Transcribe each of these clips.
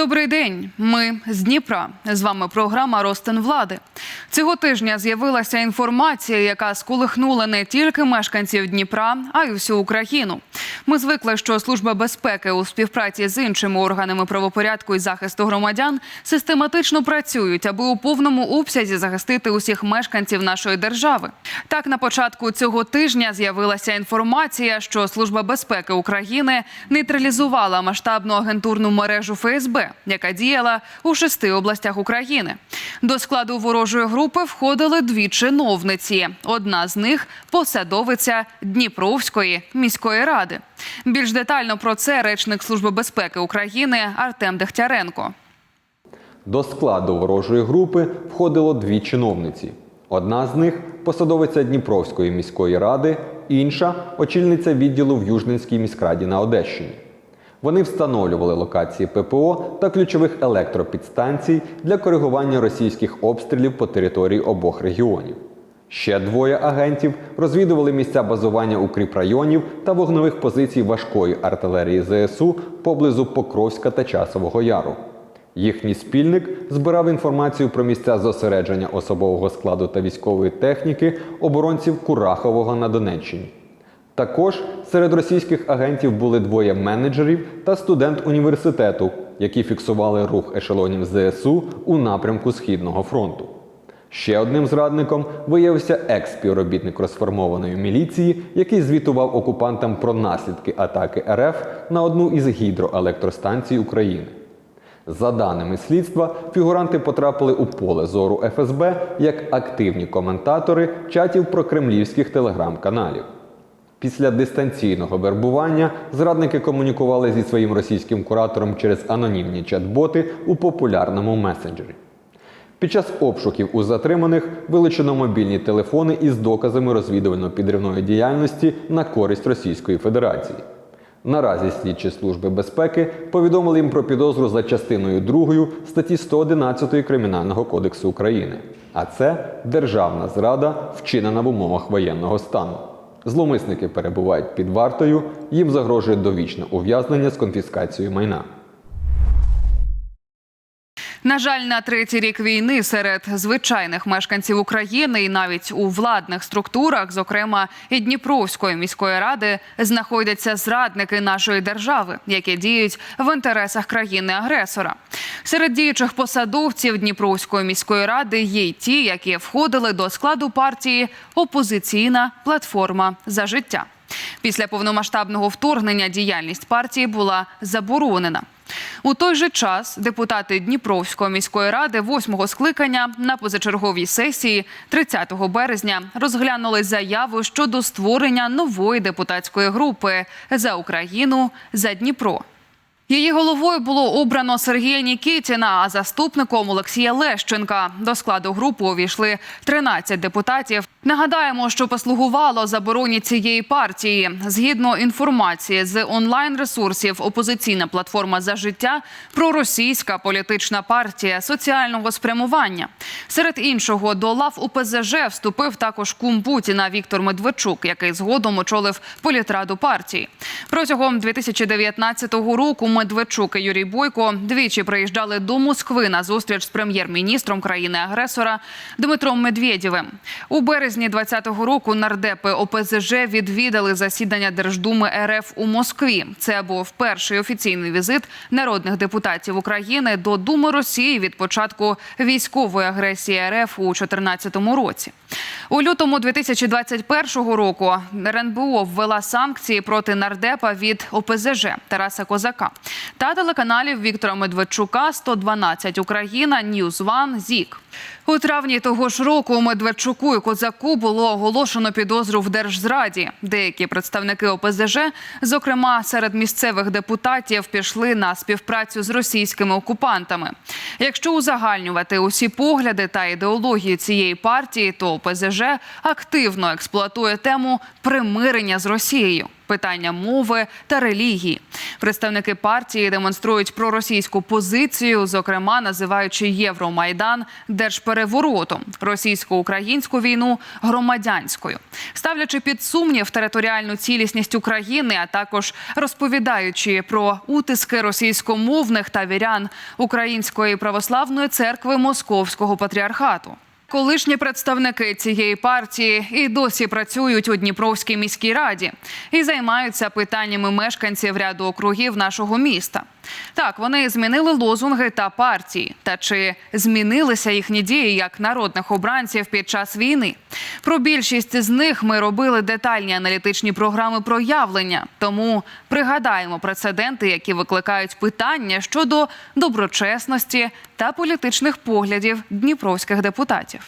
Добрий день. Ми з Дніпра. З вами програма Ростин влади. Цього тижня з'явилася інформація, яка сколихнула не тільки мешканців Дніпра, а й всю Україну. Ми звикли, що служба безпеки у співпраці з іншими органами правопорядку і захисту громадян систематично працюють, аби у повному обсязі захистити усіх мешканців нашої держави. Так, на початку цього тижня з'явилася інформація, що служба безпеки України нейтралізувала масштабну агентурну мережу ФСБ, яка діяла у шести областях України. До складу ворожої групи входили дві чиновниці. Одна з них посадовиця Дніпровської міської ради. Більш детально про це речник Служби безпеки України Артем Дегтяренко. До складу ворожої групи входило дві чиновниці. Одна з них посадовиця Дніпровської міської ради, інша очільниця відділу в Южненській міськраді на Одещині. Вони встановлювали локації ППО та ключових електропідстанцій для коригування російських обстрілів по території обох регіонів. Ще двоє агентів розвідували місця базування укріпрайонів та вогневих позицій важкої артилерії ЗСУ поблизу Покровська та Часового Яру. Їхній спільник збирав інформацію про місця зосередження особового складу та військової техніки оборонців Курахового на Донеччині. Також серед російських агентів були двоє менеджерів та студент університету, які фіксували рух ешелонів ЗСУ у напрямку Східного фронту. Ще одним зрадником виявився екс-співробітник розформованої міліції, який звітував окупантам про наслідки атаки РФ на одну із гідроелектростанцій України. За даними слідства, фігуранти потрапили у поле зору ФСБ як активні коментатори чатів про кремлівських телеграм-каналів. Після дистанційного вербування зрадники комунікували зі своїм російським куратором через анонімні чат-боти у популярному месенджері. Під час обшуків у затриманих вилучено мобільні телефони із доказами розвідувально-підривної діяльності на користь Російської Федерації. Наразі слідчі служби безпеки повідомили їм про підозру за частиною 2 статті 111 Кримінального кодексу України. А це державна зрада, вчинена в умовах воєнного стану. Зловмисники перебувають під вартою, їм загрожує довічне ув'язнення з конфіскацією майна. На жаль, на третій рік війни серед звичайних мешканців України і навіть у владних структурах, зокрема і Дніпровської міської ради, знаходяться зрадники нашої держави, які діють в інтересах країни-агресора. Серед діючих посадовців Дніпровської міської ради є й ті, які входили до складу партії Опозиційна платформа за життя. Після повномасштабного вторгнення діяльність партії була заборонена. У той же час депутати Дніпровської міської ради восьмого скликання на позачерговій сесії 30 березня розглянули заяву щодо створення нової депутатської групи за Україну за Дніпро. Її головою було обрано Сергія Нікітіна, а заступником Олексія Лещенка. До складу групи увійшли 13 депутатів. Нагадаємо, що послугувало забороні цієї партії. Згідно інформації з онлайн ресурсів, опозиційна платформа за життя проросійська політична партія соціального спрямування. Серед іншого до лав УПЗЖ вступив також кум Путіна Віктор Медведчук, який згодом очолив політраду партії. Протягом 2019 року Медведчук і Юрій Бойко двічі приїжджали до Москви на зустріч з прем'єр-міністром країни-агресора Дмитром Медведєвим. У березні 2020 року нардепи ОПЗЖ відвідали засідання Держдуми РФ у Москві. Це був перший офіційний візит народних депутатів України до Думи Росії від початку військової агресії РФ у 2014 році. У лютому 2021 року РНБО ввела санкції проти нардепа від ОПЗЖ Тараса Козака та телеканалів Віктора Медведчука 112 Україна, Ньюз ЗІК. У травні того ж року Медведчуку і Козаку було оголошено підозру в держзраді. Деякі представники ОПЗЖ, зокрема серед місцевих депутатів, пішли на співпрацю з російськими окупантами. Якщо узагальнювати усі погляди та ідеології цієї партії, то ОПЗЖ активно експлуатує тему примирення з Росією. Питання мови та релігії. Представники партії демонструють проросійську позицію, зокрема називаючи Євромайдан держпереворотом, російсько-українську війну громадянською, ставлячи під сумнів територіальну цілісність України, а також розповідаючи про утиски російськомовних та вірян Української православної церкви Московського патріархату. Колишні представники цієї партії і досі працюють у Дніпровській міській раді і займаються питаннями мешканців ряду округів нашого міста. Так, вони змінили лозунги та партії. Та чи змінилися їхні дії як народних обранців під час війни? Про більшість з них ми робили детальні аналітичні програми проявлення. Тому пригадаємо прецеденти, які викликають питання щодо доброчесності та політичних поглядів дніпровських депутатів.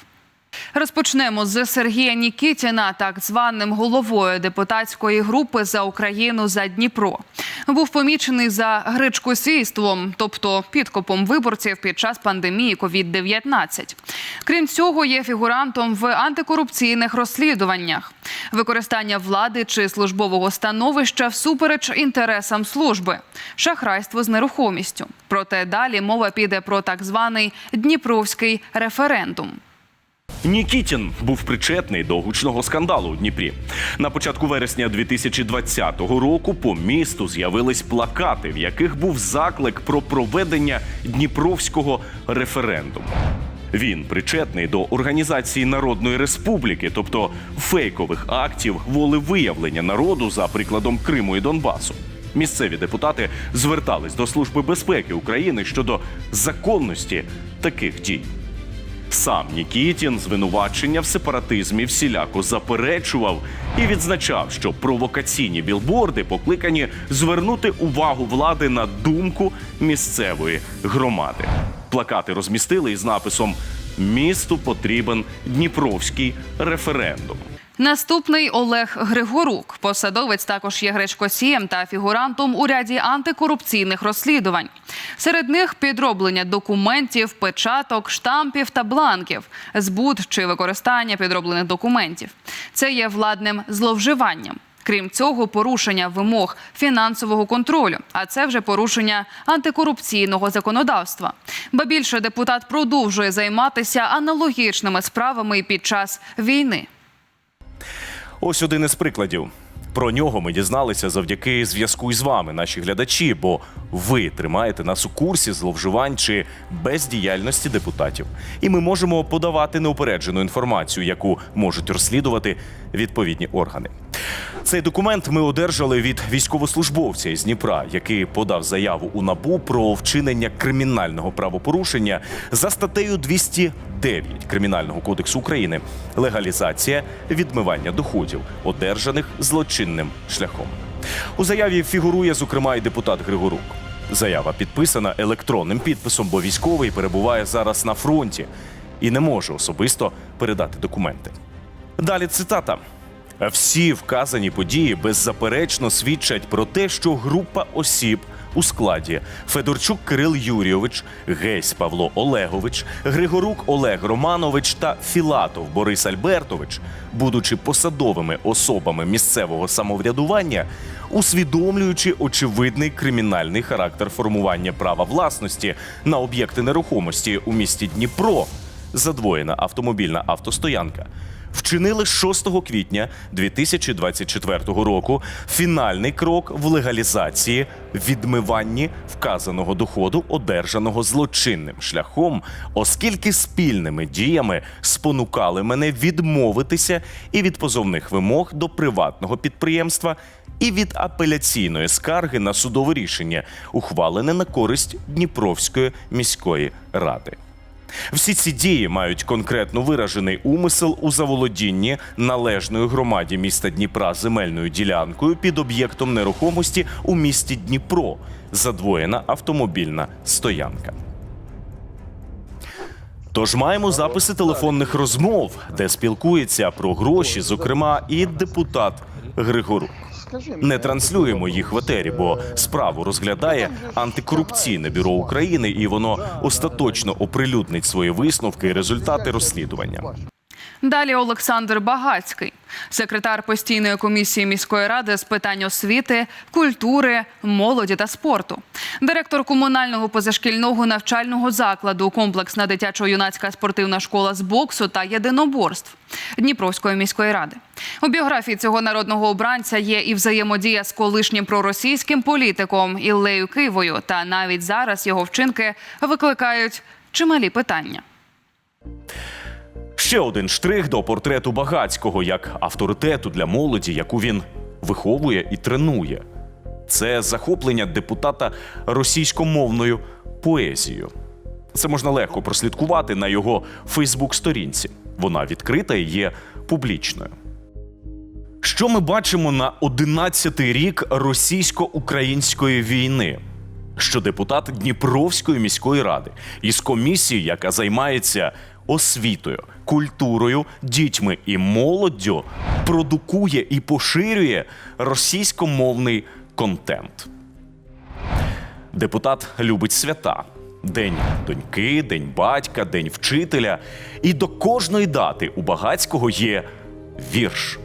Розпочнемо з Сергія Нікітіна, так званим головою депутатської групи за Україну за Дніпро. Був помічений за гречкосійством, тобто підкопом виборців під час пандемії COVID-19. Крім цього, є фігурантом в антикорупційних розслідуваннях, використання влади чи службового становища всупереч інтересам служби, шахрайство з нерухомістю. Проте далі мова піде про так званий Дніпровський референдум. Нікітін був причетний до гучного скандалу у Дніпрі. На початку вересня 2020 року по місту з'явились плакати, в яких був заклик про проведення Дніпровського референдуму. Він причетний до організації Народної Республіки, тобто фейкових актів волевиявлення народу за прикладом Криму і Донбасу. Місцеві депутати звертались до Служби безпеки України щодо законності таких дій. Сам Нікітін звинувачення в сепаратизмі всіляко заперечував і відзначав, що провокаційні білборди покликані звернути увагу влади на думку місцевої громади. Плакати розмістили із написом Місту потрібен Дніпровський референдум. Наступний Олег Григорук. Посадовець також є гречкосієм та фігурантом у ряді антикорупційних розслідувань. Серед них підроблення документів, печаток, штампів та бланків, збут чи використання підроблених документів. Це є владним зловживанням. Крім цього, порушення вимог фінансового контролю, а це вже порушення антикорупційного законодавства. Ба більше депутат продовжує займатися аналогічними справами і під час війни. Ось один із прикладів. Про нього ми дізналися завдяки зв'язку із вами, наші глядачі, бо ви тримаєте нас у курсі зловживань чи бездіяльності депутатів. І ми можемо подавати неупереджену інформацію, яку можуть розслідувати відповідні органи. Цей документ ми одержали від військовослужбовця із Дніпра, який подав заяву у набу про вчинення кримінального правопорушення за статтею 209 Кримінального кодексу України легалізація відмивання доходів, одержаних злочинним шляхом. У заяві фігурує зокрема і депутат Григорук. Заява підписана електронним підписом, бо військовий перебуває зараз на фронті і не може особисто передати документи. Далі цитата. Всі вказані події беззаперечно свідчать про те, що група осіб у складі Федорчук Кирил Юрійович, Гесь Павло Олегович, Григорук Олег Романович та Філатов Борис Альбертович, будучи посадовими особами місцевого самоврядування, усвідомлюючи очевидний кримінальний характер формування права власності на об'єкти нерухомості у місті Дніпро, задвоєна автомобільна автостоянка вчинили 6 квітня 2024 року фінальний крок в легалізації відмиванні вказаного доходу, одержаного злочинним шляхом, оскільки спільними діями спонукали мене відмовитися і від позовних вимог до приватного підприємства. І від апеляційної скарги на судове рішення, ухвалене на користь Дніпровської міської ради. Всі ці дії мають конкретно виражений умисел у заволодінні належної громаді міста Дніпра земельною ділянкою під об'єктом нерухомості у місті Дніпро, задвоєна автомобільна стоянка. Тож маємо записи телефонних розмов, де спілкується про гроші, зокрема, і депутат Григорук. Не транслюємо їх в етері, бо справу розглядає антикорупційне бюро України, і воно остаточно оприлюднить свої висновки і результати розслідування. Далі Олександр Багацький, секретар постійної комісії міської ради з питань освіти, культури, молоді та спорту, директор комунального позашкільного навчального закладу, комплексна дитячо-юнацька спортивна школа з боксу та єдиноборств Дніпровської міської ради. У біографії цього народного обранця є і взаємодія з колишнім проросійським політиком Іллею Кивою. Та навіть зараз його вчинки викликають чималі питання. Ще один штрих до портрету Багацького як авторитету для молоді, яку він виховує і тренує. Це захоплення депутата російськомовною поезією. Це можна легко прослідкувати на його Фейсбук-сторінці. Вона відкрита і є публічною. Що ми бачимо на 11-й рік російсько-української війни? Що депутат Дніпровської міської ради із комісії, яка займається освітою, культурою, дітьми і молоддю, продукує і поширює російськомовний контент. Депутат любить свята. День доньки, день батька, день вчителя. І до кожної дати у Багацького є вірш.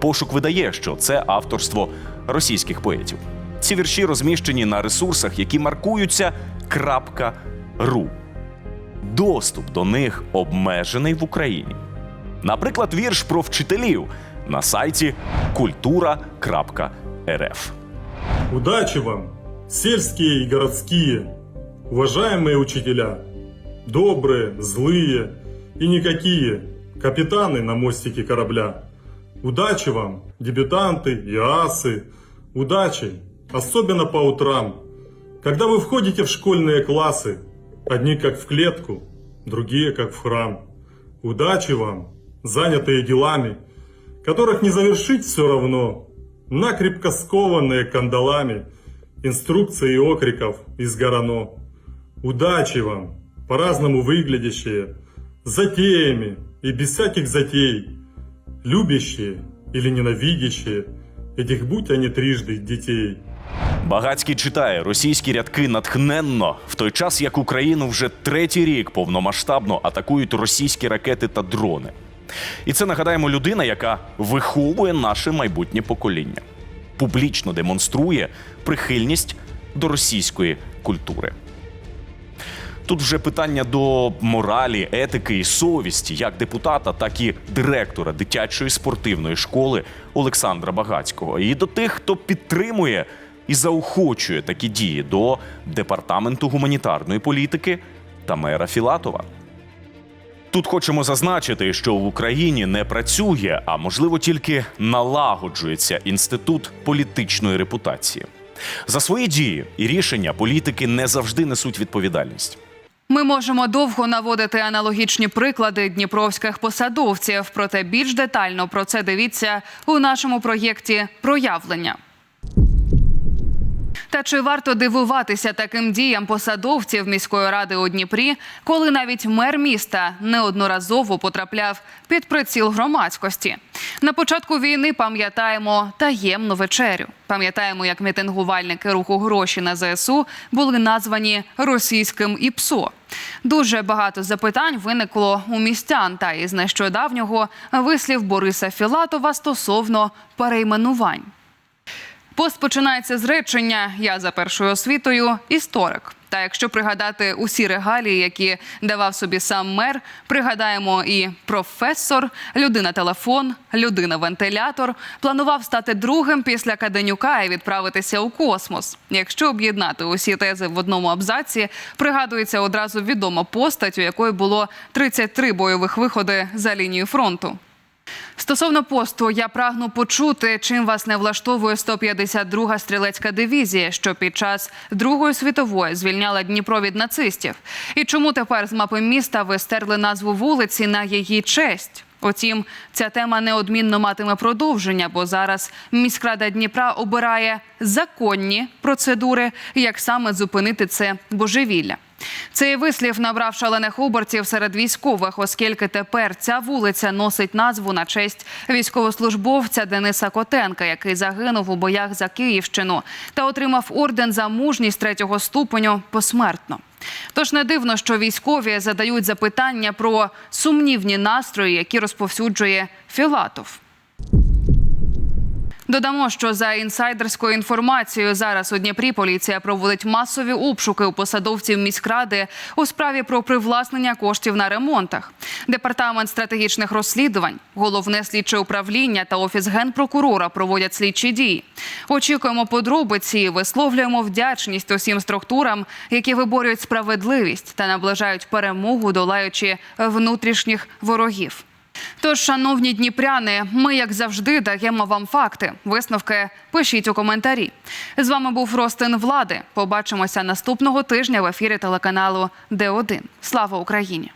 Пошук видає, що це авторство російських поетів. Ці вірші розміщені на ресурсах, які маркуються крапка .ру Доступ до них обмежений в Україні. Наприклад, вірш про вчителів на сайті культура.рф. Удачи вам, сельские и городские, уважаемые учителя, добрые, злые и никакие, капитаны на мостике корабля. Удачи вам, дебютанты и асы, удачи, особенно по утрам, когда вы входите в школьные классы, одни как в клетку, другие как в храм. Удачи вам, занятые делами, которых не завершить все равно, накрепко скованные кандалами, инструкции и окриков из горано. Удачи вам, по-разному выглядящие, затеями и без всяких затей, любящие или ненавидящие, этих будь они трижды детей. Багацький читає російські рядки натхненно, в той час як Україну вже третій рік повномасштабно атакують російські ракети та дрони. І це нагадаємо людина, яка виховує наше майбутнє покоління, публічно демонструє прихильність до російської культури. Тут вже питання до моралі, етики і совісті як депутата, так і директора дитячої спортивної школи Олександра Багацького, і до тих, хто підтримує і заохочує такі дії до департаменту гуманітарної політики та мера Філатова. Тут хочемо зазначити, що в Україні не працює, а можливо тільки налагоджується інститут політичної репутації. За свої дії і рішення політики не завжди несуть відповідальність. Ми можемо довго наводити аналогічні приклади дніпровських посадовців, проте більш детально про це дивіться у нашому проєкті Проявлення. Та чи варто дивуватися таким діям посадовців міської ради у Дніпрі, коли навіть мер міста неодноразово потрапляв під приціл громадськості? На початку війни пам'ятаємо таємну вечерю. Пам'ятаємо, як мітингувальники руху гроші на ЗСУ були названі російським ІПСО. Дуже багато запитань виникло у містян та із нещодавнього вислів Бориса Філатова стосовно перейменувань. Пост починається з речення Я за першою освітою історик. Та якщо пригадати усі регалії, які давав собі сам мер, пригадаємо і професор, людина-телефон, людина-вентилятор, планував стати другим після Каденюка і відправитися у космос. Якщо об'єднати усі тези в одному абзаці, пригадується одразу відома постать, у якої було 33 бойових виходи за лінією фронту. Стосовно посту, я прагну почути, чим вас не влаштовує 152-га стрілецька дивізія, що під час Другої світової звільняла Дніпро від нацистів. І чому тепер з мапи міста ви стерли назву вулиці на її честь? Утім, ця тема неодмінно матиме продовження, бо зараз міськрада Дніпра обирає законні процедури, як саме зупинити це божевілля. Цей вислів набрав шалених обертів серед військових, оскільки тепер ця вулиця носить назву на честь військовослужбовця Дениса Котенка, який загинув у боях за Київщину та отримав орден за мужність третього ступеню посмертно. Тож не дивно, що військові задають запитання про сумнівні настрої, які розповсюджує Філатов. Додамо, що за інсайдерською інформацією зараз у Дніпрі поліція проводить масові обшуки у посадовців міськради у справі про привласнення коштів на ремонтах. Департамент стратегічних розслідувань, головне слідче управління та офіс генпрокурора проводять слідчі дії. Очікуємо подробиці, висловлюємо вдячність усім структурам, які виборюють справедливість та наближають перемогу, долаючи внутрішніх ворогів. Тож, шановні дніпряни, ми, як завжди, даємо вам факти. Висновки пишіть у коментарі. З вами був Ростин Влади. Побачимося наступного тижня в ефірі телеканалу Д1. Слава Україні!